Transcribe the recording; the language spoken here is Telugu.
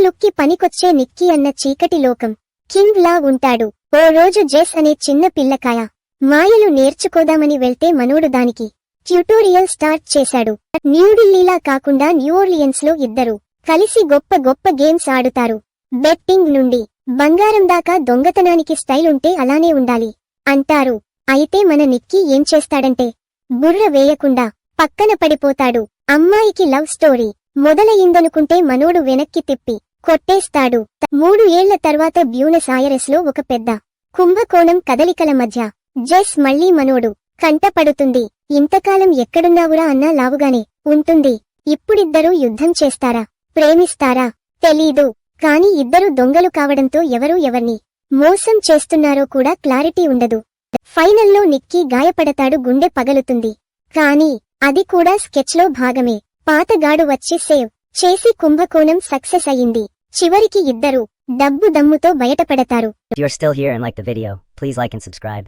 లుక్కి పనికొచ్చే నిక్కీ అన్న చీకటి లోకం. కింగ్ లా ఉంటాడు. ఓ రోజు జెస్ అనే చిన్న పిల్లకాయ. మాయలు నేర్చుకోదామని వెళ్తే మనోడు దానికి ట్యూటోరియల్ స్టార్ట్ చేశాడు. న్యూఢిల్లీలా కాకుండా న్యూఓర్లియన్స్లో ఇద్దరు కలిసి గొప్ప గొప్ప గేమ్స్ ఆడుతారు. బెట్టింగ్ నుండి బంగారం దాకా దొంగతనానికి స్టైల్ ఉంటే అలానే ఉండాలి. అంటారు. అయితే మన నిక్కీ ఏం చేస్తాడంటే బుర్ర వేయకుండా పక్కన పడిపోతాడు. అమ్మాయికి లవ్ స్టోరీ. మొదలయిందనుకుంటే మనోడు వెనక్కి తిప్పి కొట్టేస్తాడు. మూడు ఏళ్ళ తర్వాత బ్యూనస్ ఆయరెస్లో ఒక పెద్ద కుంభకోణం కదలికల మధ్య జెస్ మళ్ళీ మనోడు కంటపడుతుంది. ఇంతకాలం ఎక్కడున్నావురా అన్నా లావుగానే ఉంటుంది. ఇప్పుడిద్దరూ యుద్ధం చేస్తారా? ప్రేమిస్తారా? తెలీదు. కాని ఇద్దరు దొంగలు కావడంతో ఎవరూ ఎవర్ని మోసం చేస్తున్నారో కూడా క్లారిటీ ఉండదు. ఫైనల్లో నిక్కీ గాయపడతాడు గుండె పగలుతుంది. కానీ అది కూడా స్కెచ్లో భాగమే. పాతగాడు వచ్చి సేవ్ చేసి కుంభకోణం సక్సెస్ అయింది చివరికి ఇద్దరు డబ్బు దమ్ముతో బయటపడతారు If you're still here and like the video, please like and subscribe.